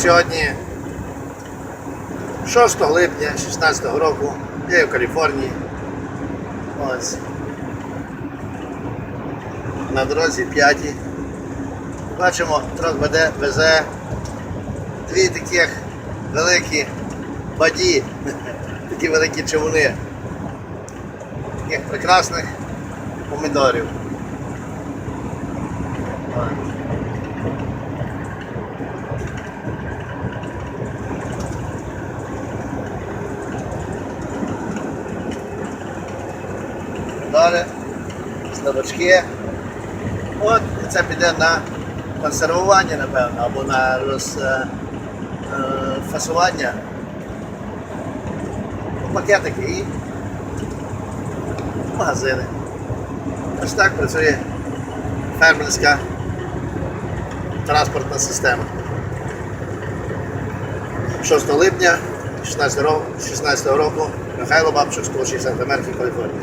сьогодні 6 липня 16 року. Я є в Каліфорнії. Ось. На дорозі 5. Бачимо, трос веде, везе дві таких великі баді, такі великі човни. Таких прекрасних помідорів. Далі, слабачки. От це піде на консервування, напевно, або на розфасування. Пакетики і магазини. Ось так працює фермерська транспортна система. 6 липня 16 року, 16 року Михайло Бабчук, Сполучені Штати Америки, Каліфорнія.